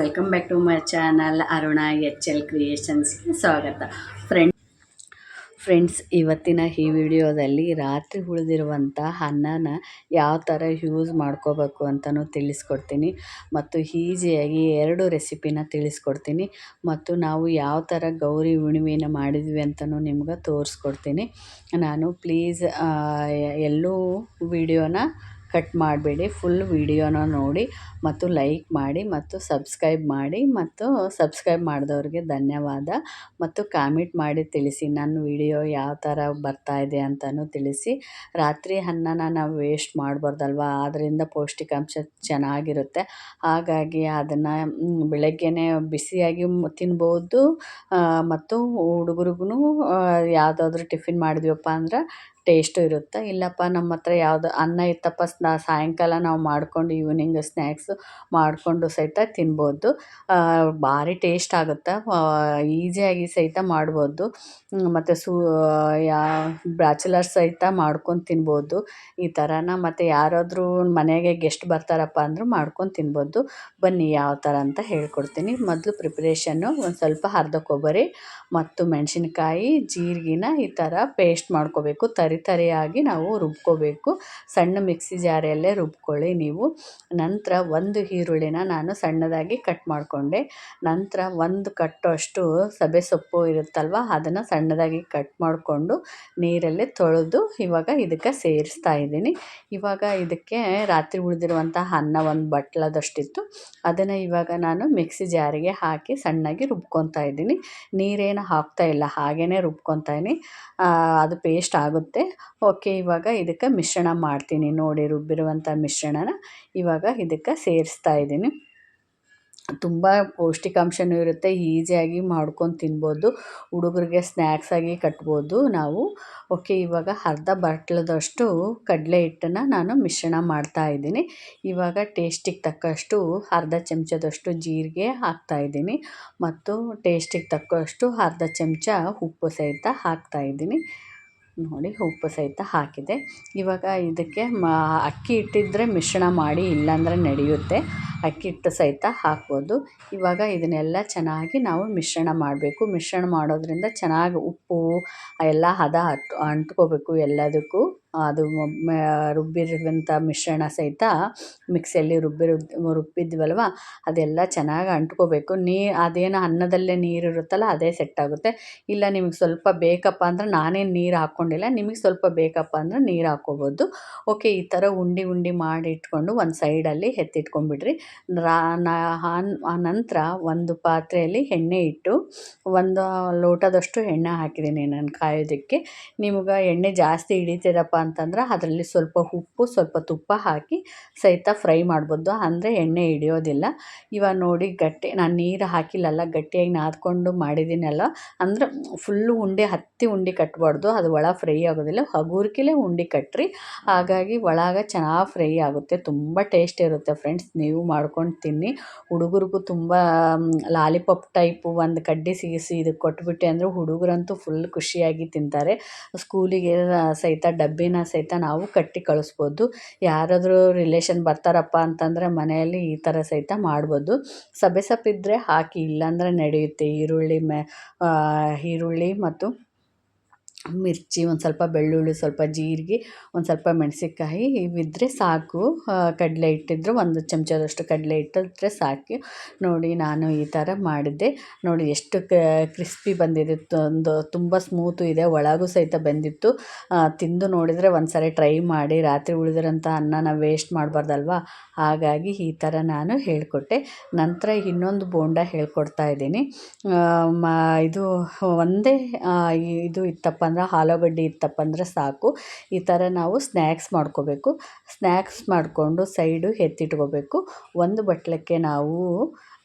Welcome back to my channel Aruna H L ಕ್ರಿಯೇಷನ್ಸ್ಗೆ ಸ್ವಾಗತ. Friend friends ಇವತ್ತಿನ ಈ ವಿಡಿಯೋದಲ್ಲಿ ರಾತ್ರಿ ಉಳಿದಿರುವಂಥ ಅನ್ನನ ಯಾವ ಥರ ಯೂಸ್ ಮಾಡ್ಕೋಬೇಕು ಅಂತಲೂ ತಿಳಿಸ್ಕೊಡ್ತೀನಿ ಮತ್ತು ಈಸಿಯಾಗಿ ಎರಡು ರೆಸಿಪಿನ ತಿಳಿಸ್ಕೊಡ್ತೀನಿ ಮತ್ತು ನಾವು ಯಾವ ಥರ ಗೌರಿ ಹುಣ್ಣಿಮೆನ ಮಾಡಿದ್ವಿ ಅಂತಲೂ ನಿಮ್ಗೆ ತೋರಿಸ್ಕೊಡ್ತೀನಿ. ನಾನು ಪ್ಲೀಸ್ ಎಲ್ಲೂ ವಿಡಿಯೋನ ಕಟ್ ಮಾಡಬೇಡಿ ಫುಲ್ ವೀಡಿಯೋನ ನೋಡಿ ಮತ್ತು ಲೈಕ್ ಮಾಡಿ ಮತ್ತು ಸಬ್ಸ್ಕ್ರೈಬ್ ಮಾಡಿ ಮತ್ತು ಸಬ್ಸ್ಕ್ರೈಬ್ ಮಾಡಿದವ್ರಿಗೆ ಧನ್ಯವಾದ. ಮತ್ತು ಕಾಮೆಂಟ್ ಮಾಡಿ ತಿಳಿಸಿ ನನ್ನ ವಿಡಿಯೋ ಯಾವ ಥರ ಬರ್ತಾ ಇದೆ ಅಂತಲೂ ತಿಳಿಸಿ. ರಾತ್ರಿ ಅನ್ನನ ನಾವು ವೇಸ್ಟ್ ಮಾಡಬಾರ್ದಲ್ವಾ? ಆದ್ದರಿಂದ ಪೌಷ್ಟಿಕಾಂಶ ಚೆನ್ನಾಗಿರುತ್ತೆ. ಹಾಗಾಗಿ ಅದನ್ನು ಬೆಳಗ್ಗೆನೇ ಬಿಸಿಯಾಗಿ ತಿನ್ಬೋದು. ಮತ್ತು ಹುಡುಗರಿಗೂ ಯಾವುದಾದ್ರೂ ಟಿಫಿನ್ ಮಾಡಿದ್ವಪ್ಪ ಅಂದ್ರೆ ಟೇಸ್ಟು ಇರುತ್ತೆ. ಇಲ್ಲಪ್ಪ, ನಮ್ಮ ಹತ್ರ ಯಾವುದು ಅನ್ನ ಇತ್ತಪ್ಪ ಸ್ನಾ ಸಾಯಂಕಾಲ ನಾವು ಮಾಡಿಕೊಂಡು ಈವ್ನಿಂಗ್ ಸ್ನ್ಯಾಕ್ಸು ಮಾಡಿಕೊಂಡು ಸಹಿತ ತಿನ್ಬೋದು. ಭಾರಿ ಟೇಸ್ಟ್ ಆಗುತ್ತೆ. ಈಸಿಯಾಗಿ ಸಹಿತ ಮಾಡ್ಬೋದು. ಮತ್ತು ಸೂ ಯಾ ಬ್ಯಾಚುಲರ್ಸ್ ಸಹಿತ ಮಾಡ್ಕೊಂಡು ತಿನ್ಬೋದು. ಈ ಥರನ ಮತ್ತು ಯಾರಾದರೂ ಮನೆಗೆ ಗೆಸ್ಟ್ ಬರ್ತಾರಪ್ಪ ಅಂದರೂ ಮಾಡ್ಕೊಂಡು ತಿನ್ಬೋದು. ಬನ್ನಿ, ಯಾವ ಥರ ಅಂತ ಹೇಳ್ಕೊಡ್ತೀನಿ. ಮೊದಲು ಪ್ರಿಪ್ರೇಷನ್ನು ಒಂದು ಸ್ವಲ್ಪ ಅರ್ಧ ಕೊಬ್ಬರಿ, ಮತ್ತು ಮೆಣಸಿನ್ಕಾಯಿ, ಜೀರಿಗೆನ ಈ ಥರ ಪೇಸ್ಟ್ ಮಾಡ್ಕೋಬೇಕು. ತರಿ ತರಿಯಾಗಿ ನಾವು ರುಬ್ಕೋಬೇಕು. ಸಣ್ಣ ಮಿಕ್ಸಿ ಜಾರಿಯಲ್ಲೇ ರುಬ್ಕೊಳ್ಳಿ ನೀವು. ನಂತರ ಒಂದು ಈರುಳ್ಳಿನ ನಾನು ಸಣ್ಣದಾಗಿ ಕಟ್ ಮಾಡಿಕೊಂಡೆ. ನಂತರ ಒಂದು ಕಟ್ಟೋಷ್ಟು ಸಬೆ ಸೊಪ್ಪು ಇರುತ್ತಲ್ವ, ಅದನ್ನು ಸಣ್ಣದಾಗಿ ಕಟ್ ಮಾಡಿಕೊಂಡು ನೀರಲ್ಲಿ ತೊಳೆದು ಇವಾಗ ಇದಕ್ಕೆ ಸೇರಿಸ್ತಾ ಇದ್ದೀನಿ. ಇವಾಗ ಇದಕ್ಕೆ ರಾತ್ರಿ ಉಳಿದಿರುವಂಥ ಅನ್ನ ಒಂದು ಬಟ್ಲದಷ್ಟಿತ್ತು. ಅದನ್ನು ಇವಾಗ ನಾನು ಮಿಕ್ಸಿ ಜಾರಿಗೆ ಹಾಕಿ ಸಣ್ಣಗೆ ರುಬ್ಕೊತಾ ಇದ್ದೀನಿ. ನೀರೇನು ಹಾಕ್ತಾ ಇಲ್ಲ ಹಾಗೇ ರುಬ್ಕೊತಾ ಇದ್ದೀನಿ. ಅದು ಪೇಸ್ಟ್ ಆಗುತ್ತೆ. ಓಕೆ, ಇವಾಗ ಇದಕ್ಕೆ ಮಿಶ್ರಣ ಮಾಡ್ತೀನಿ. ನೋಡಿ, ರುಬ್ಬಿರುವಂಥ ಮಿಶ್ರಣನ ಇವಾಗ ಇದಕ್ಕೆ ಸೇರಿಸ್ತಾ ಇದ್ದೀನಿ. ತುಂಬ ಪೌಷ್ಟಿಕಾಂಶವೂ ಇರುತ್ತೆ. ಈಸಿಯಾಗಿ ಮಾಡ್ಕೊಂಡು ತಿನ್ಬೋದು. ಹುಡುಗರಿಗೆ ಸ್ನ್ಯಾಕ್ಸಾಗಿ ಕಟ್ಬೋದು ನಾವು. ಓಕೆ, ಇವಾಗ ಅರ್ಧ ಬಟ್ಲದಷ್ಟು ಕಡಲೆ ಹಿಟ್ಟನ್ನು ನಾನು ಮಿಶ್ರಣ ಮಾಡ್ತಾ ಇದ್ದೀನಿ. ಇವಾಗ ಟೇಸ್ಟಿಗೆ ತಕ್ಕಷ್ಟು ಅರ್ಧ ಚಮಚದಷ್ಟು ಜೀರಿಗೆ ಹಾಕ್ತಾಯಿದ್ದೀನಿ ಮತ್ತು ಟೇಸ್ಟಿಗೆ ತಕ್ಕಷ್ಟು ಅರ್ಧ ಚಮಚ ಉಪ್ಪು ಸಹಿತ ಹಾಕ್ತಾಯಿದ್ದೀನಿ ನೋಡಿ ಉಪ್ಪು ಸಹಿತ ಹಾಕಿದೆ. ಇವಾಗ ಇದಕ್ಕೆ ಮಾ, ಅಕ್ಕಿ ಹಿಟ್ಟಿದ್ದರೆ ಮಿಶ್ರಣ ಮಾಡಿ ಇಲ್ಲಾಂದರೆ ನಡೆಯುತ್ತೆ. ಅಕ್ಕಿ ಹಿಟ್ಟು ಸಹಿತ ಹಾಕ್ಬೋದು. ಇವಾಗ ಇದನ್ನೆಲ್ಲ ಚೆನ್ನಾಗಿ ನಾವು ಮಿಶ್ರಣ ಮಾಡಬೇಕು. ಮಿಶ್ರಣ ಮಾಡೋದರಿಂದ ಚೆನ್ನಾಗಿ ಉಪ್ಪು, ಎಲ್ಲ ಹದ ಹತ್ ಅಂಟ್ಕೋಬೇಕು ಎಲ್ಲದಕ್ಕೂ. ಅದು ರುಬ್ಬಿರುವಂಥ ಮಿಶ್ರಣ ಸಹಿತ ಮಿಕ್ಸಿಯಲ್ಲಿ ರುಬ್ಬಿರು, ರುಬ್ಬಿದ್ವಲ್ವ? ಅದೆಲ್ಲ ಚೆನ್ನಾಗಿ ಅಂಟ್ಕೋಬೇಕು. ನೀ, ಅದೇನು ಅನ್ನದಲ್ಲೇ ನೀರು ಇರುತ್ತಲ್ಲ ಅದೇ ಸೆಟ್ ಆಗುತ್ತೆ ಇಲ್ಲ ನಿಮಗೆ ಸ್ವಲ್ಪ ಬೇಕಪ್ಪ ಅಂದ್ರೆ ನಾನೇನು ನೀರು ಹಾಕ್ಕೊಂಡಿಲ್ಲ, ನಿಮಗೆ ಸ್ವಲ್ಪ ಬೇಕಪ್ಪ ಅಂದ್ರೆ ನೀರು ಹಾಕ್ಕೋಬೋದು. ಓಕೆ, ಈ ಥರ ಉಂಡೆ ಉಂಡೆ ಮಾಡಿ ಇಟ್ಕೊಂಡು ಒಂದು ಸೈಡಲ್ಲಿ ಎತ್ತಿಟ್ಕೊಂಡ್ಬಿಡ್ರಿ. ನಂತರ ಒಂದು ಪಾತ್ರೆಯಲ್ಲಿ ಎಣ್ಣೆ ಇಟ್ಟು ಒಂದು ಲೋಟದಷ್ಟು ಎಣ್ಣೆ ಹಾಕಿದ್ದೀನಿ ನಾನು ಕಾಯೋದಕ್ಕೆ. ನಿಮ್ಗೆ ಎಣ್ಣೆ ಜಾಸ್ತಿ ಹಿಡಿತಿದಪ್ಪ ಅಂತಂದ್ರೆ ಅದರಲ್ಲಿ ಸ್ವಲ್ಪ ಉಪ್ಪು, ಸ್ವಲ್ಪ ತುಪ್ಪ ಹಾಕಿ ಸಹಿತ ಫ್ರೈ ಮಾಡ್ಬೋದು. ಅಂದರೆ ಎಣ್ಣೆ ಹಿಡಿಯೋದಿಲ್ಲ. ಇವಾಗ ನೋಡಿ ಗಟ್ಟಿ, ನಾನು ನೀರು ಹಾಕಿಲ್ಲಲ್ಲ, ಗಟ್ಟಿಯಾಗಿ ನಾದ್ಕೊಂಡು ಮಾಡಿದ್ದೀನಲ್ಲ ಅಂದ್ರೆ ಫುಲ್ಲು ಉಂಡೆ, ಹತ್ತಿ ಉಂಡೆ ಕಟ್ಟಬಾರ್ದು ಅದು ಒಳ ಫ್ರೈ ಆಗೋದಿಲ್ಲ. ಹಗುರ್ಕಿಲೇ ಉಂಡೆ ಕಟ್ಟ್ರಿ ಹಾಗಾಗಿ ಒಳಗೆ ಚೆನ್ನಾಗಿ ಫ್ರೈ ಆಗುತ್ತೆ. ತುಂಬ ಟೇಸ್ಟ್ ಇರುತ್ತೆ ಫ್ರೆಂಡ್ಸ್ ನೀವು ಮಾಡ್ಕೊಂಡು ತಿನ್ನಿ. ಹುಡುಗರಿಗೂ ತುಂಬ ಲಾಲಿಪಾಪ್ ಟೈಪು ಒಂದು ಕಡ್ಡಿ ಸಿಗಿಸಿ ಇದಕ್ಕೆ ಕೊಟ್ಬಿಟ್ಟೆ ಅಂದರೆ ಹುಡುಗರಂತೂ ಫುಲ್ ಖುಷಿಯಾಗಿ ತಿಂತಾರೆ. ಸ್ಕೂಲಿಗೆ ಸಹಿತ ಡಬ್ಬಿನ ಸಹಿತ ನಾವು ಕಟ್ಟಿ ಕಳಿಸ್ಬೋದು. ಯಾರಾದರೂ ರಿಲೇಷನ್ ಬರ್ತಾರಪ್ಪ ಅಂತಂದರೆ ಮನೆಯಲ್ಲಿ ಈ ಥರ ಸಹಿತ ಮಾಡ್ಬೋದು. ಸಬ್ಬೆ ಸೊಪ್ಪಿದ್ದರೆ ಹಾಕಿ ಇಲ್ಲಾಂದರೆ ನಡೆಯುತ್ತೆ. ಈರುಳ್ಳಿ ಮೆ ಈರುಳ್ಳಿ ಮತ್ತು ಮಿರ್ಚಿ ಒಂದು ಸ್ವಲ್ಪ ಬೆಳ್ಳುಳ್ಳಿ, ಸ್ವಲ್ಪ ಜೀರಿಗೆ, ಒಂದು ಸ್ವಲ್ಪ ಮೆಣಸಿನ್ಕಾಯಿ ಇವಿದ್ದರೆ ಸಾಕು. ಕಡಲೆ ಹಿಟ್ಟಿದ್ರೆ ಒಂದು ಚಮಚದಷ್ಟು ಕಡಲೆ ಹಿಟ್ಟಿದ್ರೆ ಸಾಕು. ನೋಡಿ ನಾನು ಈ ಥರ ಮಾಡಿದ್ದೆ. ನೋಡಿ ಎಷ್ಟು ಕ್ರಿಸ್ಪಿ ಬಂದಿದೆ. ಒಂದು ತುಂಬ ಸ್ಮೂತು ಇದೆ. ಒಳಗೂ ಸಹಿತ ಬಂದಿತ್ತು. ತಿಂದು ನೋಡಿದರೆ ಒಂದು ಸಾರಿ ಟ್ರೈ ಮಾಡಿ. ರಾತ್ರಿ ಉಳಿದಿರೋಂಥ ಅನ್ನನ ವೇಸ್ಟ್ ಮಾಡಬಾರ್ದಲ್ವ? ಹಾಗಾಗಿ ಈ ಥರ ನಾನು ಹೇಳಿಕೊಟ್ಟೆ. ನಂತರ ಇನ್ನೊಂದು ಬೋಂಡ ಹೇಳ್ಕೊಡ್ತಾ ಇದ್ದೀನಿ. ಇದು ಒಂದೇ ಇದು ಇತ್ತಪ್ಪ ಅಂದ್ರೆ ಆಲೂಗಡ್ಡೆ ಇತ್ತಪ್ಪ ಅಂದರೆ ಸಾಕು. ಈ ಥರ ನಾವು ಸ್ನ್ಯಾಕ್ಸ್ ಮಾಡ್ಕೋಬೇಕು. ಸ್ನ್ಯಾಕ್ಸ್ ಮಾಡಿಕೊಂಡು ಸೈಡು ಎತ್ತಿಟ್ಕೋಬೇಕು. ಒಂದು ಬಟ್ಲಕ್ಕೆ ನಾವು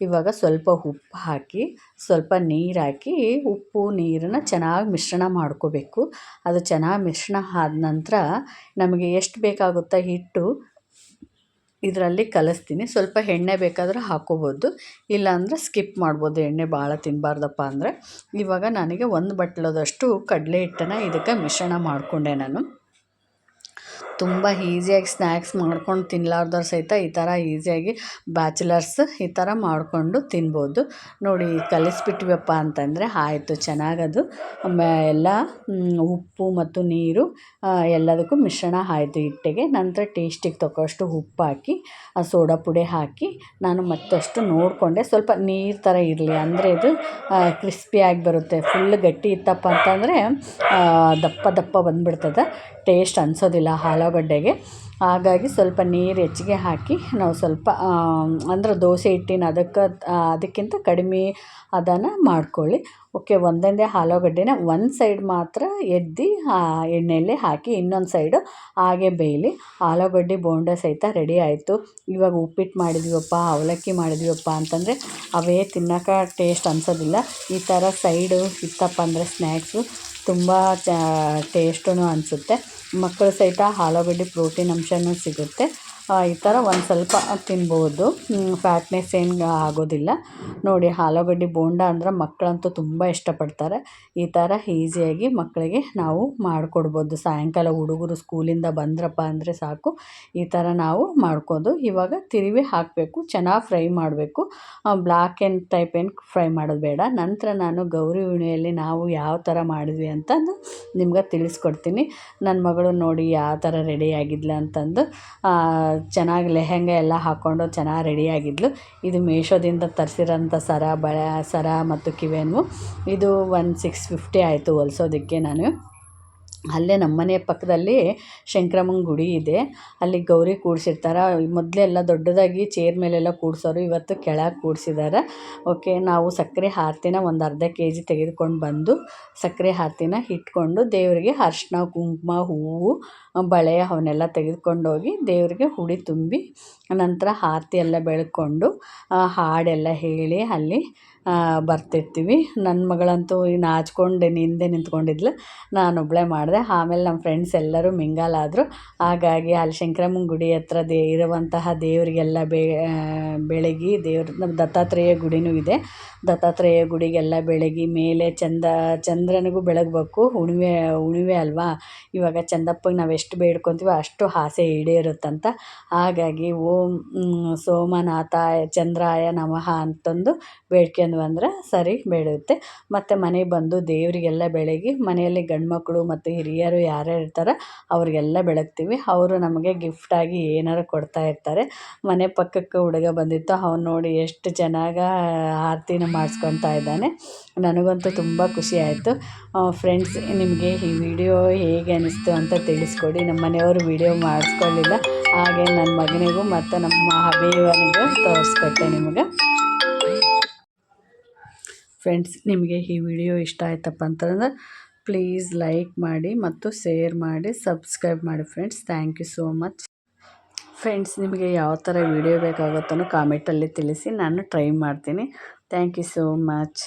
ಇವಾಗ ಸ್ವಲ್ಪ ಉಪ್ಪು ಹಾಕಿ, ಸ್ವಲ್ಪ ನೀರು ಹಾಕಿ, ಉಪ್ಪು, ನೀರನ್ನು ಚೆನ್ನಾಗಿ ಮಿಶ್ರಣ ಮಾಡ್ಕೋಬೇಕು. ಅದು ಚೆನ್ನಾಗಿ ಮಿಶ್ರಣ ಆದ ನಂತರ ನಮಗೆ ಎಷ್ಟು ಬೇಕಾಗುತ್ತೋ ಹಿಟ್ಟು? ಇದರಲ್ಲಿ ಕಲಿಸ್ತೀನಿ. ಸ್ವಲ್ಪ ಎಣ್ಣೆ ಬೇಕಾದರೆ ಹಾಕ್ಕೋಬೋದು ಇಲ್ಲಾಂದರೆ ಸ್ಕಿಪ್ ಮಾಡ್ಬೋದು. ಎಣ್ಣೆ ಭಾಳ ತಿನ್ನಬಾರ್ದಪ್ಪ ಅಂದರೆ. ಇವಾಗ ನನಗೆ ಒಂದು ಬಟ್ಲದಷ್ಟು ಕಡಲೆ ಹಿಟ್ಟನ್ನು ಇದಕ್ಕೆ ಮಿಶ್ರಣ ಮಾಡಿಕೊಂಡೆ ನಾನು. ತುಂಬ ಈಸಿಯಾಗಿ ಸ್ನ್ಯಾಕ್ಸ್ ಮಾಡ್ಕೊಂಡು ತಿನ್ಲಾರ್ದವ್ರು ಸಹಿತ ಈ ಥರ ಈಸಿಯಾಗಿ ಬ್ಯಾಚುಲರ್ಸ್ ಈ ಥರ ಮಾಡಿಕೊಂಡು ತಿನ್ಬೋದು. ನೋಡಿ, ಕಲಿಸ್ಬಿಟ್ವಪ್ಪ ಅಂತಂದರೆ ಆಯಿತು, ಚೆನ್ನಾಗದು. ಎಲ್ಲ ಉಪ್ಪು ಮತ್ತು ನೀರು ಎಲ್ಲದಕ್ಕೂ ಮಿಶ್ರಣ ಆಯಿತು ಹಿಟ್ಟಿಗೆ. ನಂತರ ಟೇಸ್ಟಿಗೆ ತಕ್ಕಷ್ಟು ಉಪ್ಪು ಹಾಕಿ ಸೋಡಾ ಪುಡಿ ಹಾಕಿ, ನಾನು ಮತ್ತಷ್ಟು ನೋಡಿಕೊಂಡೆ. ಸ್ವಲ್ಪ ನೀರು ಥರ ಇರಲಿ, ಅಂದರೆ ಇದು ಕ್ರಿಸ್ಪಿಯಾಗಿ ಬರುತ್ತೆ. ಫುಲ್ ಗಟ್ಟಿ ಇತ್ತಪ್ಪ ಅಂತಂದರೆ ದಪ್ಪ ದಪ್ಪ ಬಂದುಬಿಡ್ತದೆ. ಟೇಸ್ಟ್ ಅನ್ಸೋದಿಲ್ಲ ಅನಿಸೋದಿಲ್ಲ ಆಲೂಗಡ್ಡೆಗೆ ಹಾಗಾಗಿ ಸ್ವಲ್ಪ ನೀರು ಹೆಚ್ಚಿಗೆ ಹಾಕಿ ನಾವು ಸ್ವಲ್ಪ ಅಂದ್ರೆ ದೋಸೆ ಹಿಟ್ಟಿನ ಅದಕ್ಕೆ ಅದಕ್ಕಿಂತ ಕಡಿಮೆ ಅದನ್ನು ಮಾಡ್ಕೊಳ್ಳಿ. ಓಕೆ, ಒಂದೊಂದೇ ಆಲೂಗಡ್ಡೆನ ಒಂದು ಸೈಡ್ ಮಾತ್ರ ಎದ್ದು ಎಣ್ಣೆಯಲ್ಲಿ ಹಾಕಿ ಇನ್ನೊಂದು ಸೈಡು ಹಾಗೆ ಬೇಯಲಿ. ಆಲೂಗಡ್ಡೆ ಬೋಂಡ ಸಹಿತ ರೆಡಿ ಆಯಿತು. ಇವಾಗ ಉಪ್ಪಿಟ್ಟು ಮಾಡಿದ್ವಪ್ಪ ಅವಲಕ್ಕಿ ಮಾಡಿದ್ವಪ್ಪ ಅಂತಂದರೆ ಅವೇ ತಿನ್ನೋಕೆ ಟೇಸ್ಟ್ ಅನಿಸೋದಿಲ್ಲ. ಈ ಥರ ಸೈಡು ಇತ್ತಪ್ಪ ಅಂದರೆ ಸ್ನ್ಯಾಕ್ಸು. ತುಂಬ ಚ ಟೇಸ್ಟೂ ಅನಿಸುತ್ತೆ. ಮಕ್ಕಳು ಸಹಿತ ಆಲೂಗಡ್ಡೆ ಪ್ರೋಟೀನ್ ಅಂಶವೂ ಸಿಗುತ್ತೆ. ಈ ಥರ ಒಂದು ಸ್ವಲ್ಪ ತಿನ್ಬೋದು. ಫ್ಯಾಟ್ನೆಸ್ ಏನು ಆಗೋದಿಲ್ಲ. ನೋಡಿ, ಆಲೂಗಡ್ಡೆ ಬೋಂಡ ಅಂದ್ರೆ ಮಕ್ಕಳಂತೂ ತುಂಬ ಇಷ್ಟಪಡ್ತಾರೆ. ಈ ಥರ ಈಸಿಯಾಗಿ ಮಕ್ಕಳಿಗೆ ನಾವು ಮಾಡಿಕೊಡ್ಬೋದು. ಸಾಯಂಕಾಲ ಹುಡುಗರು ಸ್ಕೂಲಿಂದ ಬಂದ್ರಪ್ಪ ಅಂದರೆ ಸಾಕು. ಈ ಥರ ನಾವು ಮಾಡ್ಕೋದು. ಇವಾಗ ತಿರುವಿ ಹಾಕಬೇಕು. ಚೆನ್ನಾಗಿ ಫ್ರೈ ಮಾಡಬೇಕು. ಬ್ಲ್ಯಾಕ್ ಆ್ಯಂಡ್ ಟೈಪ್ ಏನು ಫ್ರೈ ಮಾಡೋದು ಬೇಡ. ನಂತರ ನಾನು ಗೌರಿ ಹುಣ್ಣಿಮೆಯಲ್ಲಿ ನಾವು ಯಾವ ಥರ ಮಾಡಿದ್ವಿ ಅಂತಂದು ನಿಮ್ಗೆ ತಿಳಿಸ್ಕೊಡ್ತೀನಿ. ನನ್ನ ಮಗಳು ನೋಡಿ, ಯಾವ ಥರ ರೆಡಿ ಆಗಿದ್ಲು ಅಂತಂದು. ಚೆನ್ನಾಗಿ ಲೆಹೆಂಗ ಎಲ್ಲ ಹಾಕ್ಕೊಂಡು ಚೆನ್ನಾಗಿ ರೆಡಿಯಾಗಿದ್ಲು ಇದು ಮೀಶೋದಿಂದ ತರಿಸಿರೋಂಥ ಸರ, ಬಳೆ, ಸರ ಮತ್ತು ಕಿವೇನು ಇದು ಒನ್ ಸಿಕ್ಸ್ ಫಿಫ್ಟಿ ಆಯಿತು ಹೊಲ್ಸೋದಕ್ಕೆ ನಾನು. ಅಲ್ಲೇ ನಮ್ಮ ಮನೆ ಪಕ್ಕದಲ್ಲಿ ಶಂಕ್ರಮ್ಮನ ಗುಡಿ ಇದೆ. ಅಲ್ಲಿ ಗೌರಿ ಕೂಡಿಸಿರ್ತಾರೆ. ಮೊದಲೆಲ್ಲ ದೊಡ್ಡದಾಗಿ ಚೇರ್ ಮೇಲೆಲ್ಲ ಕೂಡ್ಸೋರು ಇವತ್ತು ಕೆಳಗೆ ಕೂಡ್ಸಿದ್ದಾರೆ ಓಕೆ, ನಾವು ಸಕ್ಕರೆ ಆರತಿನ ಒಂದು ಅರ್ಧ ಕೆ ಜಿ ತೆಗೆದುಕೊಂಡು ಬಂದು ಸಕ್ಕರೆ ಆರತಿನ ಇಟ್ಕೊಂಡು ದೇವರಿಗೆ ಅರ್ಶಿನ, ಕುಂಕುಮ, ಹೂವು ಬಳೆ ಅವನ್ನೆಲ್ಲ ತೆಗೆದುಕೊಂಡೋಗಿ ದೇವರಿಗೆ ಹುಡಿ ತುಂಬಿ, ನಂತರ ಆರತಿ ಎಲ್ಲ ಬೆಳ್ಕೊಂಡು ಹಾಡೆಲ್ಲ ಹೇಳಿ ಅಲ್ಲಿ ಬರ್ತಿರ್ತೀವಿ. ನನ್ನ ಮಗಳಂತೂ ನಾಚ್ಕೊಂಡು ಹಿಂದೆ ನಿಂತ್ಕೊಂಡಿದ್ಲು. ನಾನೊಬ್ಬಳೇ ಮಾಡಿದೆ. ಆಮೇಲೆ ನಮ್ಮ ಫ್ರೆಂಡ್ಸ್ ಎಲ್ಲರೂ ಮಿಂಗಲ್ ಆದರು. ಹಾಗಾಗಿ ಅಲ್ಲಿ ಶಂಕರಮ್ಮನ ಗುಡಿ ಹತ್ರ ದೇ, ಇರುವಂತಹ ದೇವರಿಗೆಲ್ಲ ಬೆಳಗಿ, ದೇವ್ರ ನಮ್ಮ ದತ್ತಾತ್ರೇಯ ಗುಡಿನೂ ಇದೆ. ದತ್ತಾತ್ರೇಯ ಗುಡಿಗೆಲ್ಲ ಬೆಳಗಿ, ಮೇಲೆ ಚಂದ, ಚಂದ್ರನಿಗೂ ಬೆಳಗಬೇಕು. ಹುಣಿವೆ ಹುಣಿವೆ ಅಲ್ವಾ? ಇವಾಗ ಚಂದಪ್ಪಗೆ ನಾವು ಎಷ್ಟು ಬೇಡ್ಕೊತೀವೋ ಅಷ್ಟು ಆಸೆ ಈಡೇರುತ್ತಂತ. ಹಾಗಾಗಿ ಓಂ ಸೋಮನಾಥಾಯ, ಚಂದ್ರಾಯ ನಮಃ ಅಂತಂದು ಬೇಡ್ಕೊಂಡು ಬಂದರೆ ಸರಿ ಬೇಡುತ್ತೆ. ಮತ್ತು ಮನೆಗೆ ಬಂದು ದೇವರಿಗೆಲ್ಲ ಬೆಳಗಿ, ಮನೆಯಲ್ಲಿ ಗಂಡು ಮಕ್ಕಳು ಮತ್ತು ಹಿರಿಯರು ಯಾರ್ಯಾರು ಇರ್ತಾರೆ ಅವರಿಗೆಲ್ಲ ಬೆಳಗ್ತೀವಿ. ಅವರು ನಮಗೆ ಗಿಫ್ಟಾಗಿ ಏನಾರು ಕೊಡ್ತಾ ಇರ್ತಾರೆ. ಮನೆ ಪಕ್ಕಕ್ಕೆ ಹುಡುಗ ಬಂದಿತ್ತು, ಅವ್ನು ನೋಡಿ ಎಷ್ಟು ಚೆನ್ನಾಗಿ ಆರತಿನ ಮಾಡಿಸ್ಕೊತಾ ಇದ್ದಾನೆ. ನನಗಂತೂ ತುಂಬ ಖುಷಿ ಆಯಿತು. ಫ್ರೆಂಡ್ಸ್ ನಿಮಗೆ ಈ ವಿಡಿಯೋ ಹೇಗೆ ಅನ್ನಿಸ್ತು ಅಂತ ತಿಳಿಸ್ಕೊಡಿ. ನಮ್ಮ ಮನೆಯವರು ವಿಡಿಯೋ ಮಾಡಿಸ್ಕೊಳ್ಳಿಲ್ಲ. ಹಾಗೆ ನನ್ನ ಮಗನಿಗೂ ಮತ್ತು ನಮ್ಮ ಹಬೀವನಿಗೂ ತೋರಿಸ್ಕೊಟ್ಟೆ ನಿಮಗೆ. ಫ್ರೆಂಡ್ಸ್ ನಿಮಗೆ ಈ ವಿಡಿಯೋ ಇಷ್ಟ ಆಯ್ತಪ್ಪ ಅಂತಂದ್ರೆ ಪ್ಲೀಸ್ ಲೈಕ್ ಮಾಡಿ ಮತ್ತು ಶೇರ್ ಮಾಡಿ ಸಬ್ಸ್ಕ್ರೈಬ್ ಮಾಡಿ friends thank you so much friends ನಿಮಗೆ ಯಾವ ಥರ ವಿಡಿಯೋ ಬೇಕಾಗುತ್ತೋ ಕಾಮೆಂಟಲ್ಲಿ ತಿಳಿಸಿ, ನಾನು ಟ್ರೈ ಮಾಡ್ತೀನಿ. Thank you so much